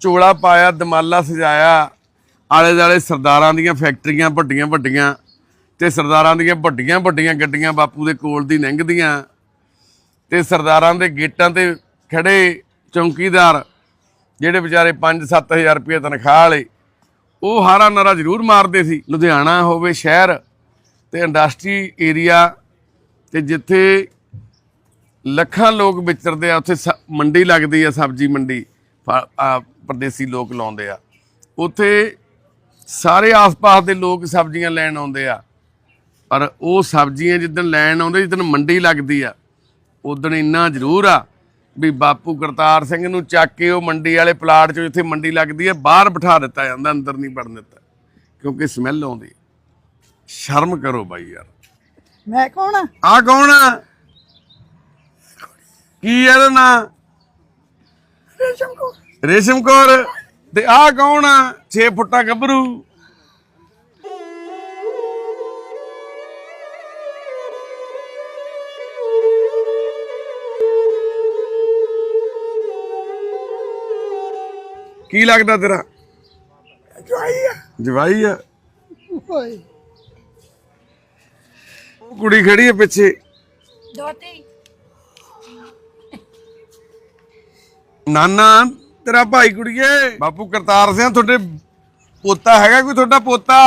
ਚੋਲਾ ਪਾਇਆ, ਦਮਾਲਾ ਸਜਾਇਆ ਆਲੇ ਦਾਲੇ ਸਰਦਾਰਾਂ ਦੀਆਂ ਫੈਕਟਰੀਆਂ ਵੱਡੀਆਂ ਵੱਡੀਆਂ ਤੇ ਸਰਦਾਰਾਂ ਦੀਆਂ ਵੱਡੀਆਂ ਵੱਡੀਆਂ ਗੱਡੀਆਂ ਬਾਪੂ ਦੇ ਕੋਲ ਦੀ ਲੰਘਦੀਆਂ ਤੇ ਸਰਦਾਰਾਂ ਦੇ ਗੇਟਾਂ ਤੇ ਖੜੇ ਚੌਂਕੀਦਾਰ ਜਿਹੜੇ ਵਿਚਾਰੇ 5-7000 ਰੁਪਏ ਤਨਖਾਹ ਵਾਲੇ, ਉਹ ਹਾਰਾ ਨਾਰਾ ਜ਼ਰੂਰ ਮਾਰਦੇ ਸੀ। ਲੁਧਿਆਣਾ ਹੋਵੇ ਸ਼ਹਿਰ ਤੇ ਇੰਡਸਟਰੀ ਏਰੀਆ ਤੇ ਜਿੱਥੇ ਲੱਖਾਂ ਲੋਕ ਵਿਚਰਦੇ ਆ, ਉੱਥੇ ਸ- ਮੰਡੀ ਲੱਗਦੀ ਆ ਸਬਜ਼ੀ ਮੰਡੀ ਫ- ਪਰਦੇਸੀ ਲੋਕ ਲਾਉਂਦੇ ਆ। ਉੱਥੇ ਸਾਰੇ ਆਸ-ਪਾਸ ਦੇ ਲੋਕ ਸਬਜ਼ੀਆਂ ਲੈਣ ਆਉਂਦੇ ਆ। ਪਰ ਉਹ ਸਬਜ਼ੀਆਂ ਜਿੱਦਣ ਲੈਣ ਆਉਂਦੇ ਜਿੱਦਣ ਮੰਡੀ ਲੱਗਦੀ ਆ ਉਦਣ ਇੰਨਾ ਜ਼ਰੂਰ ਆ ਵੀ ਬਾਪੂ ਕਰਤਾਰ ਸਿੰਘ ਨੂੰ ਚੱਕ ਕੇ ਉਹ ਮੰਡੀ ਵਾਲੇ ਪਲਾਟ 'ਚ ਜਿੱਥੇ ਮੰਡੀ ਲੱਗਦੀ ਹੈ ਬਾਹਰ ਬਿਠਾ ਦਿੱਤਾ ਜਾਂਦਾ ਅੰਦਰ ਨਹੀਂ ਵੜਨ ਦਿੱਤਾ ਕਿਉਂਕਿ ਸਮੈਲ ਆਉਂਦੀ ਸ਼ਰਮ ਕਰੋ ਬਾਈ ਯਾਰ। ਮੈਂ ਕੌਣ ਆ? ਆ ਕੌਣ ਆ? ਕੀ ਇਹਦਾ ਨਾਂ? ਰੇਸ਼ਮ ਕੋ ਰੇਸ਼ਮ ਕੌਰ ਤੇ ਆ ਕੌਣ ਆ? 6 ਫੁੱਟਾ ਗੱਭਰੂ। ਕੀ ਲੱਗਦਾ ਤੇਰਾ? ਜਵਾਈ ਆ। ਜਵਾਈ ਆ। ਓਏ। ਉਹ ਕੁੜੀ ਖੜੀ ਆ ਪਿੱਛੇ। ਦੋਤੀ। ਨਾਨਾ ਤੇਰਾ ਭਾਈ ਕੁੜੀਏ। ਬਾਪੂ ਕਰਤਾਰ ਸਿੰਘ ਤੁਹਾਡੇ ਪੋਤਾ ਹੈਗਾ ਕੋਈ ਤੁਹਾਡਾ ਪੋਤਾ?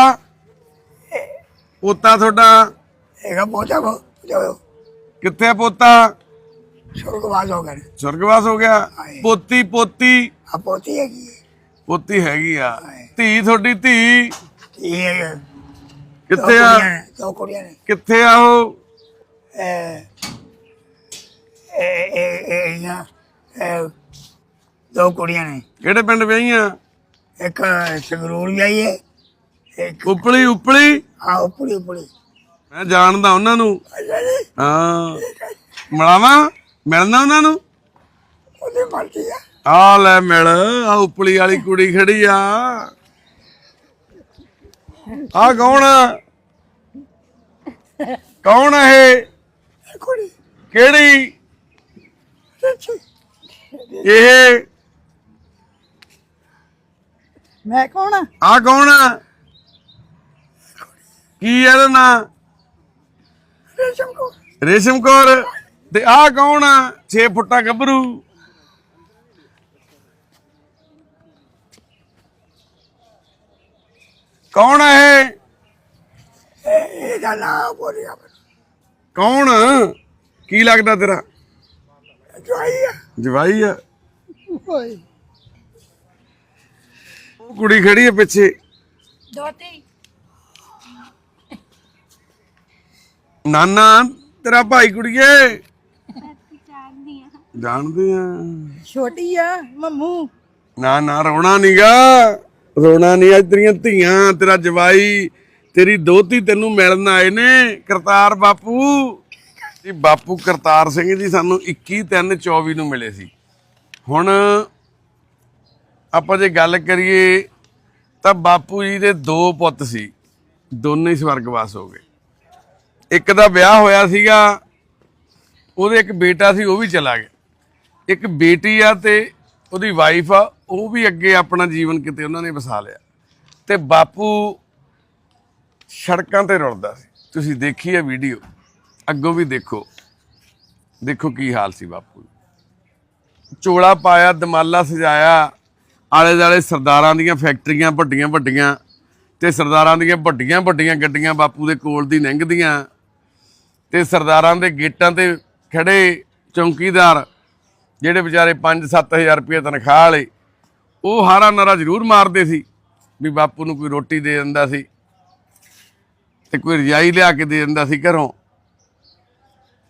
ਪੋਤਾ ਤੁਹਾਡਾ? ਹੈਗਾ ਪਹੁੰਚਾ ਕੋ ਜੋ ਕਿੱਥੇ ਆ ਪੋਤਾ? ਸੁਰਗਵਾਸ ਹੋ ਗਏ ਸਵਰਗਵਾਸ ਹੋ ਗਿਆ। ਪੋਤੀ ਪੋਤੀ? ਆ ਪੋਤੀ ਹੈਗੀ ਹੈ। ਪੋਤੀ ਹੈਗੀ ਆ। ਧੀ ਤੁਹਾਡੀ ਧੀ? ਇਹ ਹੈ ਕਿੱਥੇ ਆ? ਦੋ ਕੁੜੀਆਂ ਨੇ। ਕਿੱਥੇ ਆ ਉਹ? ਇਹ ਇਹ ਇਹ ਇਹ ਨਾ ਇਹ ਦੋ ਕੁੜੀਆਂ ਨੇ। ਕਿਹੜੇ ਪਿੰਡ ਵਿਆਹੀਆਂ? ਇੱਕ ਸੰਗਰੂਰ ਵੀ ਆਈ ਹੈ ਇੱਕ ਉਪਲੀ ਉਪਲੀ? ਆ ਉਪੜੀ ਉਪੜੀ ਮੈਂ ਜਾਣਦਾ ਉਹਨਾਂ ਨੂੰ। ਹਾਂ। ਮਿਲਾਵਾਂ? ਮਿਲਣਾ ਉਹਨਾਂ ਨੂੰ? ਉਹਦੇ ਮਰਜ਼ੀ ਆ। ਆ ਲੈ ਮਿਲ ਆ ਉਪਲੀ ਵਾਲੀ ਕੁੜੀ ਖੜੀ ਆ। ਆ ਕੌਣ ਆ? ਕੌਣ ਆ ਇਹ? ਕੁੜੀ। ਕਿਹੜੀ? ਇਹ ਮੈਂ ਕੌਣ ਆ? ਆ ਕੌਣ ਆ? ਕੀ ਇਹਦਾ ਨਾਂ? ਰੇਸ਼ਮ ਕੋ ਰੇਸ਼ਮ ਕੌਰ। ਤੇ ਆ ਕੌਣ ਆ? 6 ਫੁੱਟਾ ਗੱਭਰੂ। ਕੌਣ ਆ ਇਹ? ਇਹਦਾ ਨਾਮ ਬੋਲਿਆ ਕੌਣ? ਕੀ ਲੱਗਦਾ ਤੇਰਾ? ਜਵਾਈ ਆ। ਜਵਾਈ ਆ। ਓਏ ਉਹ ਕੁੜੀ ਖੜੀ ਆ ਪਿੱਛੇ। ਦੋਤੀ। ਨਾਨਾ ਤੇਰਾ ਭਾਈ ਕੁੜੀਏ ਜਾਣਦੇ ਆ ਛੋਟੀ ਆ ਮੰਮੂ। ਨਾ ਨਾ ਰੋਣਾ ਨੀਗਾ। ਰੋਣਾ ਨਹੀਂ ਅੱਜ ਤੇਰੀਆਂ ਧੀਆਂ ਤੇਰਾ ਜਵਾਈ ਤੇਰੀ ਦੋਤੀ ਤੈਨੂੰ ਮਿਲਣ ਆਏ ਨੇ ਕਰਤਾਰ ਬਾਪੂ। ਜੀ ਬਾਪੂ ਕਰਤਾਰ ਸਿੰਘ ਜੀ ਸਾਨੂੰ 21 3 24 ਨੂੰ ਮਿਲੇ ਸੀ। ਹੁਣ ਆਪਾਂ ਜੇ ਗੱਲ ਕਰੀਏ, ਤਾਂ ਬਾਪੂ ਜੀ ਦੇ ਦੋ ਪੁੱਤ ਸੀ। ਦੋਨੇ ਹੀ ਸਵਰਗਵਾਸ ਹੋ ਗਏ। ਇੱਕ ਦਾ ਵਿਆਹ ਹੋਇਆ ਸੀਗਾ, ਉਹਦੇ ਇੱਕ ਬੇਟਾ ਸੀ, ਉਹ ਵੀ ਚਲਾ ਗਿਆ। ਇੱਕ ਬੇਟੀ ਆ ਤੇ ਉਹਦੀ ਵਾਈਫ ਆ, ਉਹ ਵੀ ਅੱਗੇ ਆਪਣਾ ਜੀਵਨ ਕਿਤੇ ਉਹਨਾਂ ਨੇ ਵਸਾ ਲਿਆ। ਤੇ ਬਾਪੂ ਸੜਕਾਂ ਤੇ ਰੁਲਦਾ ਸੀ। ਤੁਸੀਂ ਦੇਖੀ ਆ ਵੀਡੀਓ ਅੱਗੋਂ ਵੀ ਦੇਖੋ। ਦੇਖੋ ਕੀ ਹਾਲ ਸੀ ਬਾਪੂ ਚੋਲਾ ਪਾਇਆ, ਦਮਾਲਾ ਸਜਾਇਆ ਆਲੇ ਦਾਲੇ ਸਰਦਾਰਾਂ ਦੀਆਂ ਫੈਕਟਰੀਆਂ ਵੱਡੀਆਂ ਵੱਡੀਆਂ ਤੇ ਸਰਦਾਰਾਂ ਦੀਆਂ ਵੱਡੀਆਂ ਵੱਡੀਆਂ ਗੱਡੀਆਂ ਬਾਪੂ ਦੇ ਕੋਲ ਦੀ ਲੰਘਦੀਆਂ ਤੇ ਸਰਦਾਰਾਂ ਦੇ ਗੇਟਾਂ ਤੇ ਖੜੇ ਚੌਂਕੀਦਾਰ ਜਿਹੜੇ ਵਿਚਾਰੇ 5-7000 ਰੁਪਏ ਤਨਖਾਹ ਵਾਲੇ, ਉਹ ਹਾਰਾ ਨਾਰਾ ਜ਼ਰੂਰ ਮਾਰਦੇ ਸੀ ਵੀ ਬਾਪੂ ਨੂੰ ਕੋਈ ਰੋਟੀ ਦੇ ਦਿੰਦਾ ਸੀ ਤੇ ਕੋਈ ਰਜਾਈ ਲਿਆ ਕੇ ਦੇ ਦਿੰਦਾ ਸੀ ਘਰੋਂ।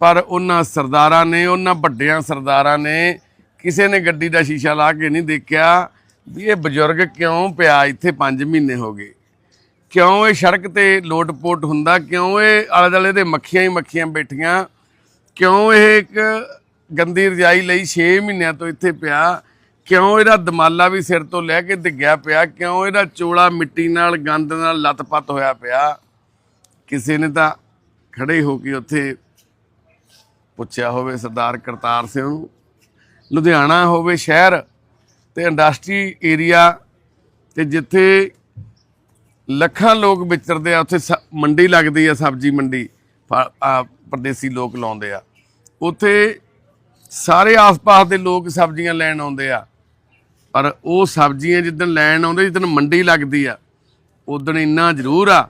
ਪਰ ਉਹਨਾਂ ਸਰਦਾਰਾਂ ਨੇ, ਉਹਨਾਂ ਵੱਡਿਆਂ ਸਰਦਾਰਾਂ ਨੇ ਕਿਸੇ ਨੇ ਗੱਡੀ ਦਾ ਸ਼ੀਸ਼ਾ ਲਾ ਕੇ ਨਹੀਂ ਦੇਖਿਆ ਵੀ ਇਹ ਬਜ਼ੁਰਗ ਕਿਉਂ ਪਿਆ ਇੱਥੇ 5 ਮਹੀਨੇ ਹੋ ਗਏ? ਕਿਉਂ ਇਹ ਸੜਕ ਤੇ ਲੋਟਪੋਟ ਹੁੰਦਾ? ਕਿਉਂ ਇਹ ਆਲੇ ਦੁਆਲੇ ਦੇ ਮੱਖੀਆਂ ਹੀ ਮੱਖੀਆਂ ਬੈਠੀਆਂ? ਕਿਉਂ ਇਹ ਇੱਕ ਗੰਦੀ ਰਜਾਈ ਲਈ 6 ਮਹੀਨਿਆਂ ਤੋਂ ਇੱਥੇ ਪਿਆ? ਕਿਉਂ ਇਹਦਾ ਦਮਾਲਾ ਵੀ ਸਿਰ ਤੋਂ ਲੈ ਕੇ ਡਿੱਗਿਆ ਪਿਆ? ਕਿਉਂ ਇਹਦਾ ਚੋਲਾ ਮਿੱਟੀ ਨਾਲ, ਗੰਦ ਨਾਲ ਲੱਤ-ਪੱਤ ਹੋਇਆ ਪਿਆ? ਕਿਸੇ ਨੇ ਤਾਂ ਖੜੇ ਹੋ ਕੇ ਉੱਥੇ ਪੁੱਛਿਆ ਹੋਵੇ ਸਰਦਾਰ ਕਰਤਾਰ ਸਿੰਘ ਨੂੰ। ਲੁਧਿਆਣਾ ਹੋਵੇ ਸ਼ਹਿਰ ਤੇ ਇੰਡਸਟਰੀ ਏਰੀਆ ਤੇ ਜਿੱਥੇ ਲੱਖਾਂ ਲੋਕ ਵਿਚਰਦੇ ਆ, ਉੱਥੇ ਸ- ਮੰਡੀ ਲੱਗਦੀ ਆ, ਸਬਜ਼ੀ ਮੰਡੀ, ਫ- ਪਰਦੇਸੀ ਲੋਕ ਲਾਉਂਦੇ ਆ। ਉੱਥੇ ਸਾਰੇ ਆਸ-ਪਾਸ ਦੇ ਲੋਕ ਸਬਜ਼ੀਆਂ ਲੈਣ ਆਉਂਦੇ ਆ। ਪਰ ਉਹ ਸਬਜ਼ੀਆਂ ਜਿੱਦਣ ਲੈਣ ਆਉਂਦੇ, ਜਿੱਦਣ ਮੰਡੀ ਲੱਗਦੀ ਆ, ਉਦਣ ਇੰਨਾ ਜ਼ਰੂਰ ਆ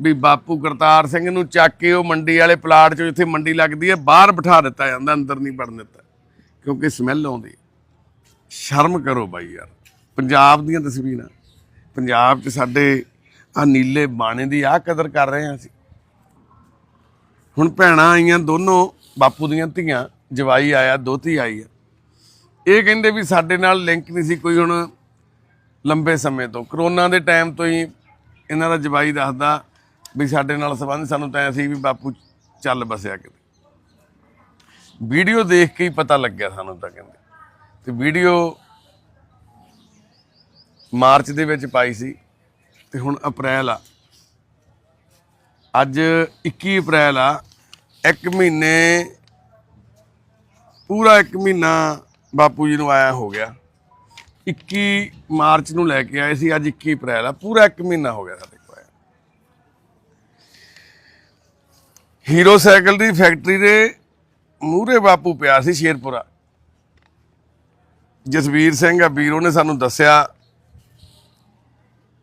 ਵੀ ਬਾਪੂ ਕਰਤਾਰ ਸਿੰਘ ਨੂੰ ਚੱਕ ਕੇ ਉਹ ਮੰਡੀ ਵਾਲੇ ਪਲਾਟ 'ਚ ਜਿੱਥੇ ਮੰਡੀ ਲੱਗਦੀ ਹੈ ਬਾਹਰ ਬਿਠਾ ਦਿੱਤਾ ਜਾਂਦਾ, ਅੰਦਰ ਨਹੀਂ ਵੜਨ ਦਿੱਤਾ, ਕਿਉਂਕਿ ਸਮੈਲ ਆਉਂਦੀ ਸ਼ਰਮ ਕਰੋ ਬਾਈ ਯਾਰ। ਪੰਜਾਬ ਦੀਆਂ ਤਸਵੀਰਾਂ। ਪੰਜਾਬ 'ਚ ਸਾਡੇ ਆ ਨੀਲੇ ਬਾਣੇ ਦੀ ਆ ਕਦਰ ਕਰ ਰਹੇ ਹਾਂ ਅਸੀਂ। ਹੁਣ ਭੈਣਾਂ ਆਈਆਂ ਦੋਨੋਂ, ਬਾਪੂ ਦੀਆਂ ਧੀਆਂ, ਜਵਾਈ ਆਇਆ ਦੋਤੀ ਆਈ ਆ। ਇਹ ਕਹਿੰਦੇ ਵੀ ਸਾਡੇ ਨਾਲ ਲਿੰਕ ਨਹੀਂ ਸੀ ਕੋਈ ਹੁਣ ਲੰਬੇ ਸਮੇਂ ਤੋਂ। ਕਰੋਨਾ ਦੇ ਟਾਈਮ ਤੋਂ ਹੀ ਇਹਨਾਂ ਦਾ ਜਵਾਈ ਦੱਸਦਾ ਵੀ ਸਾਡੇ ਨਾਲ ਸੰਬੰਧ ਸਾਨੂੰ ਤਾਂ ਐਂ ਸੀ ਵੀ ਬਾਪੂ ਚੱਲ ਬਸਿਆ ਕਿਤੇ। ਵੀਡੀਓ ਦੇਖ ਕੇ ਹੀ ਪਤਾ ਲੱਗਿਆ ਸਾਨੂੰ ਤਾਂ ਕਹਿੰਦੇ। ਤੇ ਵੀਡੀਓ ਮਾਰਚ ਦੇ ਵਿੱਚ ਪਾਈ ਸੀ ਤੇ ਹੁਣ ਅਪ੍ਰੈਲ ਆ। ਅੱਜ 21 ਅਪ੍ਰੈਲ ਆ। ਇੱਕ ਮਹੀਨੇ, ਪੂਰਾ ਇੱਕ ਮਹੀਨਾ ਬਾਪੂ ਜੀ ਨੂੰ ਆਇਆ ਹੋ ਗਿਆ। 21 ਮਾਰਚ ਨੂੰ ਲੈ ਕੇ ਆਏ ਸੀ, ਅੱਜ 21 ਅਪ੍ਰੈਲ ਆ। ਪੂਰਾ ਇੱਕ ਮਹੀਨਾ ਹੋ ਗਿਆ ਸਾਡੇ ਕੋਲ ਆਇਆ। ਹੀਰੋ ਸਾਈਕਲ ਦੀ ਫੈਕਟਰੀ ਦੇ ਮੂਹਰੇ ਬਾਪੂ ਪਿਆ ਸੀ ਸ਼ੇਰਪੁਰਾ। ਜਸਵੀਰ ਸਿੰਘ ਆ, ਵੀਰ ਉਹਨੇ ਸਾਨੂੰ ਦੱਸਿਆ,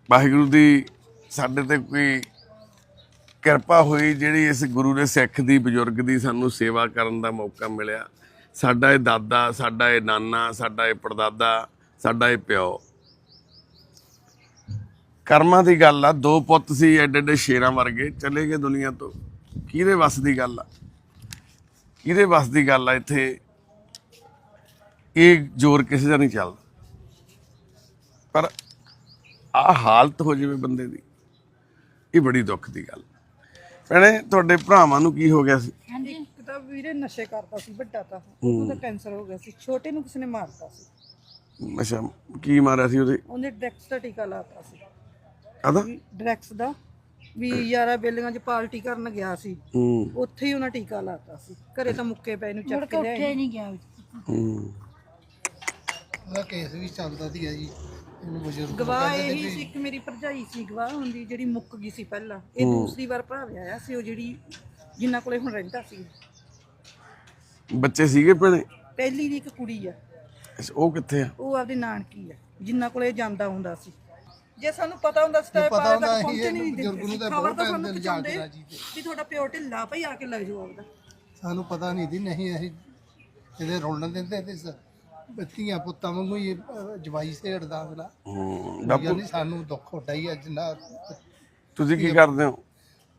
ਵਾਹਿਗੁਰੂ ਦੀ ਸਾਡੇ ਤੇ ਕੋਈ ਕਿਰਪਾ ਹੋਈ ਜਿਹੜੀ ਇਸ ਗੁਰੂ ਦੇ ਸਿੱਖ ਦੀ, ਬਜ਼ੁਰਗ ਦੀ ਸਾਨੂੰ ਸੇਵਾ ਕਰਨ ਦਾ ਮੌਕਾ ਮਿਲਿਆ। ਸਾਡਾ ਇਹ ਦਾਦਾ, ਸਾਡਾ ਇਹ ਨਾਨਾ, ਸਾਡਾ ਇਹ ਪੜਦਾਦਾ, ਸਾਡਾ ਇਹ ਪਿਓ। ਕਰਮਾਂ ਦੀ ਗੱਲ ਆ, ਦੋ ਪੁੱਤ ਸੀ ਐਡੇ ਐਡੇ ਸ਼ੇਰਾਂ ਵਰਗੇ, ਚਲੇ ਗਏ ਦੁਨੀਆ ਤੋਂ। ਕਿਹਦੇ ਵੱਸ ਦੀ ਗੱਲ ਆ? ਕਿਹਦੇ ਵੱਸ ਦੀ ਗੱਲ ਆ ਇੱਥੇ? ਇਹ ਜ਼ੋਰ ਕਿਸੇ ਦਾ ਨਹੀਂ ਚੱਲਦਾ। ਪਰ ਆ ਹਾਲਤ ਹੋ ਜਾਵੇ ਬੰਦੇ ਦੀ ਇਹ ਬੜੀ ਦੁੱਖ ਦੀ ਗੱਲ। ਭੈਣੇ ਤੁਹਾਡੇ ਭਰਾਵਾਂ ਨੂੰ ਕੀ ਹੋ ਗਿਆ ਸੀ? ਹਾਂਜੀ। ਇੱਕ ਤਾਂ ਵੀਰੇ ਨਸ਼ੇ ਕਰਦਾ ਸੀ ਵੱਡਾ ਤਾਂ। ਉਹਦਾ ਕੈਂਸਰ ਹੋ ਗਿਆ ਸੀ। ਛੋਟੇ ਨੂੰ ਕਿਸੇ ਨੇ ਮਾਰਤਾ ਸੀ। ਅੱਛਾ ਕੀ ਮਾਰਿਆ ਸੀ ਉਹਦੇ? ਉਹਨੇ ਡਰੈਕਸ ਦਾ ਟੀਕਾ ਲਾਤਾ ਸੀ। ਆਦਾ ਡਰੈਕਸ ਦਾ। ਵੀ ਯਾਰਾ ਬੇਲੀਆਂ 'ਚ ਪਾਰਟੀ ਕਰਨ ਗਿਆ ਸੀ। ਹੂੰ। ਉੱਥੇ ਹੀ ਉਹਨਾਂ ਟੀਕਾ ਲਾਤਾ ਸੀ। ਘਰੇ ਤਾਂ ਮੁੱਕੇ ਪਏ ਨੂੰ ਮੁੜ ਚੱਕ ਕੇ ਕੇ ਲਿਆਏ ਹੀ ਨਹੀਂ ਗਿਆ ਹੂੰ। ਉਹਦਾ ਕੇਸ ਵੀ ਚੱਲਦਾ ਸੀ ਜੀ ਇਹਨੂੰ ਬਜ਼ੁਰਗ ਗਵਾਹ ਇਹੀ ਸੀ ਇੱਕ ਮੇਰੀ ਭਰਜਾਈ ਸੀ ਗਵਾਹ ਹੁੰਦੀ ਜਿਹੜੀ ਮੁੱਕ ਗਈ ਸੀ ਪਹਿਲਾਂ। ਇਹ ਦੂਸਰੀ ਵਾਰ ਭਰਾ ਵਿਆਹਿਆ ਸੀ ਉਹ ਜਿਹੜੀ ਜਿੰਨਾ ਕੋਲੇ ਹੁਣ ਰਹਿੰਦਾ ਸੀ। ਬੱਚੇ ਸੀਗੇ ਭੈਣੇ? ਪਹਿਲੀ ਦੀ ਇੱਕ ਕੁੜੀ ਆ। ਅੱਛਾ, ਉਹ ਕਿੱਥੇ ਆ? ਉਹ ਆਪਦੀ ਨਾਨਕੀ ਆ ਜਿੰਨਾ ਕੋਲੇ ਜਾਂਦਾ ਹੁੰਦਾ ਸੀ। ਜੇ ਸਾਨੂੰ ਪਤਾ ਹੁੰਦਾ ਸੀ ਤਾਂ ਇਹ ਪਤਾ ਹੁੰਦਾ ਤੱਕ ਸੀ, ਪਹੁੰਚੇ ਇਹ ਨਹੀਂ ਬਜ਼ੁਰਗ ਨੂੰ ਦਿੰਦੇ ਤਾਂ ਖਬਰ ਬਹੁਤ ਤਾਂ ਟਾਈਮ ਸਾਨੂੰ ਦੇ ਲਿਜਾ ਕੇ ਪਹੁੰਚਾਉਂਦੇ ਰਾਜੀ ਤੇ। ਵੀ ਤੁਹਾਡਾ ਪਿਓ ਢਿੱਲਾ ਭਈ ਆ ਕੇ ਲੈ ਜਾਓ ਆਪਦਾ। ਸਾਨੂੰ ਪਤਾ ਨਹੀਂ ਸੀ ਨਹੀਂ ਅਸੀਂ ਇਹਦੇ ਰੋਲਣ ਦਿੰਦੇ ਤੇ ਸ- ਬੱਤੀਆਂ ਪੁੱਤਾਂ ਵਾਂਗੂ ਹੀ ਅਹ, ਜਵਾਈ ਸੇੜਦਾ ਅਗਲਾ। ਹੂੰ ਬਾਪੂ ਯਾਨੀ ਸਾਨੂੰ ਦੁੱਖ ਹੁੰਦਾ ਹੀ ਹੈ ਜਿੰਨਾ ਤੁਸੀਂ ਕੀ ਕਰਦੇ ਹੋ?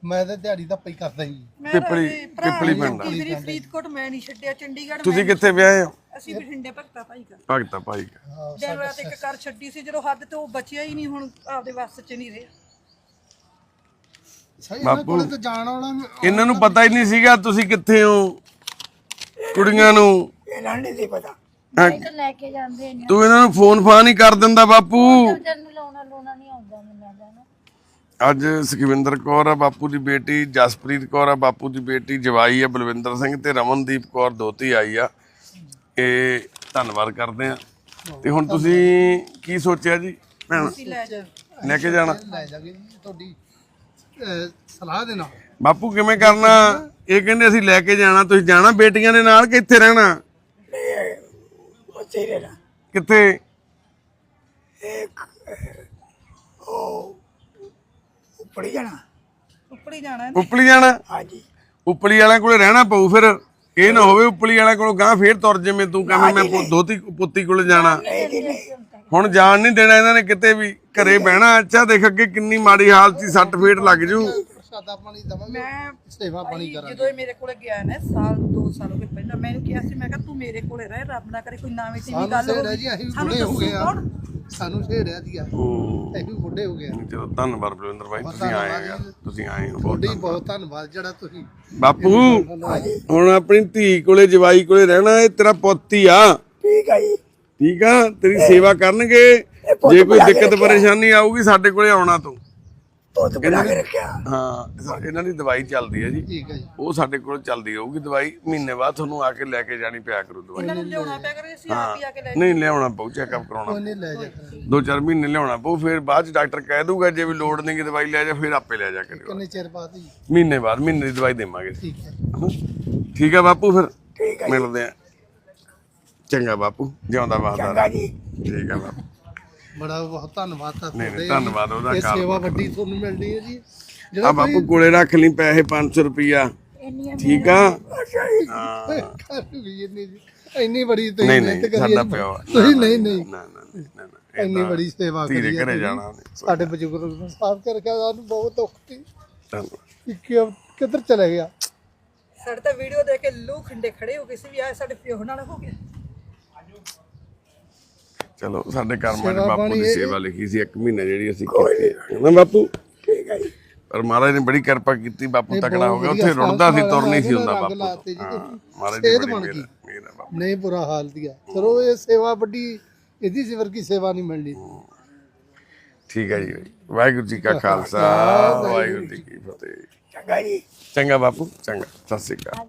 ਮੈਂ ਤਾਂ ਦਿਹਾੜੀ ਦਾ ਪਈ ਕਰਦਾ ਹੀ। ਮੈਂ ਪਿੱਪਲੀ ਇਹਦੇ ਭਰਾ ਪਿੱਪਲੀ ਨੂੰ ਪਿੰਡ ਦਾ ਮੇਰੀ ਫਰੀਦਕੋਟ ਮੈਂ ਨਹੀਂ ਛੱਡਿਆ ਚੰਡੀਗੜ੍ਹ ਤੁਸੀਂ ਕਿੱਥੇ ਵਿਆਹੇ ਹੋ? ਅਸੀਂ ਬਠਿੰਡੇ ਭਗਤਾ ਭਾਈ ਦਾ ਭਗਤਾ ਭਾਈ ਕਾ। ਦਿਨ ਰਾਤ ਇੱਕ ਕਰ ਛੱਡੀ ਸੀ ਜਦੋਂ ਹੱਦ ਤੇ ਉਹ ਬਚਿਆ ਹੀ ਨਹੀਂ ਹੁਣ ਆਪਦੇ ਵੱਸ 'ਚ ਨਹੀਂ ਰਿਹਾ। ਸਹੀ ਇਹਨਾਂ ਕੋਲੇ ਤਾਂ ਜਾਣ ਵਾਲਾ ਇਹਨਾਂ ਨੂੰ ਪਤਾ ਹੀ ਨਹੀਂ ਸੀਗਾ ਤੁਸੀਂ ਕਿੱਥੇ ਹੋ ਕੁੜੀਆਂ ਨੂੰ। ਇਹਨਾਂ ਨੂੰ ਨਹੀਂ ਸੀ ਪਤਾ। ਤਾਂ ਲੈ ਕੇ ਜਾਂਦੇ ਨੇ ਤੂੰ ਇਹਨਾਂ ਨੂੰ ਫੋਨ ਫਾਨ ਹੀ ਕਰ ਦਿੰਦਾ ਬਾਪੂ। ਜਨ ਨੂੰ ਲਾਉਣਾ ਲਾਉਣਾ ਨਹੀਂ ਆਉਂਦਾ ਮੈਨੂੰ ਲੱਗਦਾ ਨਾ। ਅੱਜ ਸੁਖਵਿੰਦਰ ਕੌਰ ਆ ਬਾਪੂ ਦੀ ਬੇਟੀ ਜਸਪ੍ਰੀਤ ਕੌਰ ਆ ਬਾਪੂ ਦੀ ਬੇਟੀ ਜਵਾਈ ਆ ਬਲਵਿੰਦਰ ਸਿੰਘ ਤੇ ਰਮਨਦੀਪ ਕੌਰ ਦੋਤੀ ਆਈ ਆ। ਇਹ ਧੰਨਵਾਦ ਕਰਦੇ ਆ। ਤੇ ਹੁਣ ਤੁਸੀਂ ਕੀ ਸੋਚਿਆ ਜੀ ਭੈਣ? ਲੈ ਜਾ ਲੈ ਕੇ ਜਾਣਾ। ਲੈ ਜਾਗੇ ਜੀ ਤੁਹਾਡੀ ਅਹ, ਸਲਾਹ ਦੇ ਨਾਲ। ਬਾਪੂ ਕਿਵੇਂ ਕਰਨਾ? ਇਹ ਕਹਿੰਦੇ ਅਸੀਂ ਲੈ ਕੇ ਜਾਣਾ ਤੁਸੀਂ ਜਾਣਾ ਬੇਟੀਆਂ ਦੇ ਨਾਲ ਕਿ ਇੱਥੇ ਰਹਿਣਾ? ਉੱਥੇ ਹੀ ਰਹਿਣਾ। ਕਿੱਥੇ? ਉੱਪਰ ਹੀ ਜਾਣਾ। ਉੱਪਰ ਹੀ ਜਾਣਾ ਉਪਲੀ ਜਾਣਾ? ਹਾਂਜੀ। ਉਪਲੀ ਵਾਲਿਆਂ ਕੋਲੇ ਰਹਿਣਾ ਪਊ ਫਿਰ। ਇਹ ਨਾ ਹੋਵੇ ਉਪਲੀ ਵਾਲਿਆਂ ਕੋਲੋਂ ਗਾਂ ਫੇਰ ਤੁਰ ਜਿਵੇਂ ਤੂੰ ਕਹਿੰਵੇਂ ਮੈਂ ਪੁ- ਦੋਤੀ ਪੁੱਤੀ ਕੋਲੇ ਜਾਣਾ। ਹੁਣ ਜਾਣ ਨਹੀਂ ਦੇਣਾ ਇਹਨਾਂ ਨੇ ਕਿਤੇ ਵੀ। ਘਰੇ ਬਹਿਣਾ ਅੱਛਾ ਦੇਖ ਅੱਗੇ ਕਿੰਨੀ ਮਾੜੀ ਹਾਲਤ ਸੀ ਸੱਟ ਫੇਟ ਲੱਗ ਜੂ। ਪ੍ਰਸ਼ਾਦਾ ਪਾਣੀ ਦਵਾਂਗੇ ਮੈਂ ਸੇਵਾ ਪਾਣੀ ਜਦੋਂ ਇਹ ਮੇਰੇ ਕੋਲੇ ਗਿਆ ਨਾ ਸਾਲ ਦੋ ਸਾਲ ਹੋ ਗਏ ਪਹਿਲਾਂ ਮੈਂ ਇਹਨੂੰ ਸੀ ਮੈਂ ਕਿਹਾ ਤੂੰ ਮੇਰੇ ਕੋਲੇ ਰਹਿ ਰੱਬ ਨਾ ਕਰੇ ਕੋਈ ਨਵੀਂ ਟੀਵੀ ਗੱਲ ਹੋਵੇ ਜੀ ਅਸੀਂ ਸਾਨੂੰ ਬੁੱਢੇ ਹੋ ਗਏ ਆ? ਸਾਨੂੰ ਛੇੜਿਆ ਦੀ ਆ ਅਸੀਂ ਵੀ ਬੁੱਢੇ ਹੋ ਗਏ ਆ। ਚਲੋ ਧੰਨਵਾਦ ਬਲਵਿੰਦਰ ਭਾਈ ਤੁਸੀਂ ਆਏ ਆ। ਤੁਸੀਂ ਆਏ ਹੋ ਬਹੁਤ ਤੁਹਾਡੀ ਬਹੁਤ ਧੰਨਵਾਦ ਜਿਹੜਾ ਤੁਸੀਂ ਬਾਪੂ ਹੁਣ ਆਪਣੀ ਧੀ ਕੋਲੇ ਜਵਾਈ ਕੋਲੇ ਰਹਿਣਾ ਇਹ ਤੇਰਾ ਪੁੱਤ ਹੀ ਆ। ਠੀਕ ਹੈ ਜੀ। ਠੀਕ ਆ? ਤੇਰੀ ਸੇਵਾ ਕਰਨਗੇ। ਜੇ ਕੋਈ ਦਿੱਕਤ ਪਰੇਸ਼ਾਨੀ ਆਊਗੀ ਸਾਡੇ ਕੋਲੇ ਆਉਣਾ ਤੂੰ। ਪੁੱਤ ਬਣਾ ਕੇ ਰੱਖਿਆ ਹਾਂ ਇਹਨਾਂ ਦੀ ਦਵਾਈ ਚੱਲਦੀ ਹੈ ਜੀ। ਠੀਕ ਹੈ ਜੀ। ਉਹ ਸਾਡੇ ਕੋਲ ਚੱਲਦੀ ਹੋਊਗੀ ਦਵਾਈ। ਮਹੀਨੇ ਬਾਅਦ ਤੁਹਾਨੂੰ ਆ ਕੇ ਲੈ ਕੇ ਜਾਣੀ ਪਿਆ ਕਰੂ ਦਵਾਈ। ਇਹਨਾਂ ਨੂੰ ਲਿਆਉਣਾ ਪਿਆ ਕਰੇ ਅਸੀਂ ਆਪ ਹੀ ਆ ਕੇ ਲੈ ਨਹੀਂ ਲਿਆਉਣਾ ਪਊ ਚੈੱਕਅਪ ਕਰਾਉਣਾ ਉਹਨੇ ਲੈ ਜਾ ਕਰਾਂਗੇ। ਦੋ ਚਾਰ ਮਹੀਨੇ ਲਿਆਉਣਾ ਪਊ ਫਿਰ ਬਾਅਦ ਚ ਡਾਕਟਰ ਕਹਿ ਦੂਗਾ ਜੇ ਵੀ ਲੋੜ ਨਹੀਂ ਕਿ ਦਵਾਈ ਲੈ ਜਾ ਫਿਰ ਆਪੇ ਲੈ ਜਾ ਕਰਿਓ ਕਿੰਨੇ ਚਿਰ ਬਾਅਦ ਜੀ? ਮਹੀਨੇ ਬਾਅਦ ਮਹੀਨੇ ਦੀ ਦਵਾਈ ਦੇਵਾਂਗੇ। ਠੀਕ ਹੈ। ਠੀਕ ਬਾਪੂ ਫਿਰ ਮਿਲਦੇ ਆ। ਚੰਗਾ ਬਾਪੂ ਜਿਉਂਦਾ ਵਾਦਾ ਚੰਗਾ ਜੀ। ਠੀਕ ਆ ਬਾਪੂ। ਬੜਾ ਬਹੁਤ ਧੰਨਵਾਦ ਤਾਂ ਨਹੀਂ, ਤੁਹਾਡੇ ਧੰਨਵਾਦ ਉਹਦਾ ਇਹ ਕਾਲ ਸੇਵਾ ਵੱਡੀ ਤੁਹਾਨੂੰ ਮਿਲਦੀ ਹੈ ਜੀ। ਆ ਬਾਪੂ ਕੋਲੇ ਰੱਖ ਲਈ ਪੈਸੇ 500 ਰੁਪਿਆ ਠੀਕ ਆ? ਅੱਛਾ ਜੀ ਹਾਂ। ਕਰ ਵੀ ਇੰਨੀ ਇੰਨੀ ਬੜੀ ਤੁਸੀਂ ਨਹੀਂ ਮਿਹਨਤ ਨਹੀਂ ਕਰੀ ਸਾਡਾ ਹੈ। ਪਿਓ ਆ। ਤੁਸੀਂ ਨਹੀਂ ਨਹੀਂ। ਨਾ ਨਾ ਨਾ, ਨਾ ਨਾ ਇੰਨੀ ਬੜੀ ਸੇਵਾ ਧੀਰੇ ਕਰੀ ਹੈ ਘਰੇ ਤੁਸੀਂ। ਜਾਣਾ ਉਹਨੇ। ਸਾਡੇ ਬਜ਼ੁਰਗ ਨੂੰ ਸਾਫ਼ ਕਰਕੇ ਸਾਨੂੰ ਬਹੁਤ ਦੁੱਖ ਸੀ। ਧੰਨਵਾਦ। ਕਿ ਕਿੱਧਰ ਚਲੇ ਗਿਆ? ਸਾਡੇ ਤਾਂ ਵੀਡੀਓ ਦੇਖ ਕੇ ਲੂ ਖੰਡੇ ਖੜੇ ਹੋ ਗਏ ਸੀ ਵੀ ਆ ਸਾਡੇ ਪਿਓ ਨਾਲ ਹੋ ਗਿਆ। ਚਲੋ ਸਾਡੇ ਕਰਮਾਂ ਸੇਵਾ ਬਾਪੂ ਦੀ ਸੇਵਾ ਲਿਖੀ ਸੀ ਇੱਕ ਮਹੀਨਾ ਜਿਹੜੀ ਅਸੀਂ ਕੀਤੀ। ਨਾ ਬਾਪੂ ਠੀਕ ਹੈ ਜੀ। ਪਰ ਮਹਾਰਾਜ ਨੇ ਬੜੀ ਕਿਰਪਾ ਕੀਤੀ ਬਾਪੂ ਤਕੜਾ ਹੋ ਗਿਆ। ਉੱਥੇ ਰੁੜਦਾ ਸੀ ਤੁਰ ਨਹੀਂ ਸੀ ਹੁੰਦਾ। ਮਹਾਰਾਜ ਦੀ ਬੜੀ ਮਿਹਰ ਬਾਪੂ। ਨਹੀਂ ਬੁਰਾ ਹਾਲ ਦਿਆ ਚਲੋ ਇਹ ਸੇਵਾ ਵੱਡੀ ਇਹਦੀ ਸਿਵਰ ਕੀ ਸੇਵਾ ਨਹੀਂ ਮਿਲਣੀ। ਠੀਕ ਹੈ ਜੀ। ਵਾਹਿਗੁਰੂ ਜੀ ਕਾ ਖਾਲਸਾ ਵਾਹਿਗੁਰੂ ਜੀ ਕੀ ਫਤਿਹ। ਚੰਗਾ ਜੀ। ਚੰਗਾ ਬਾਪੂ ਚੰਗਾ। ਸਤਿ ਸ਼੍ਰੀ ਅਕਾਲ।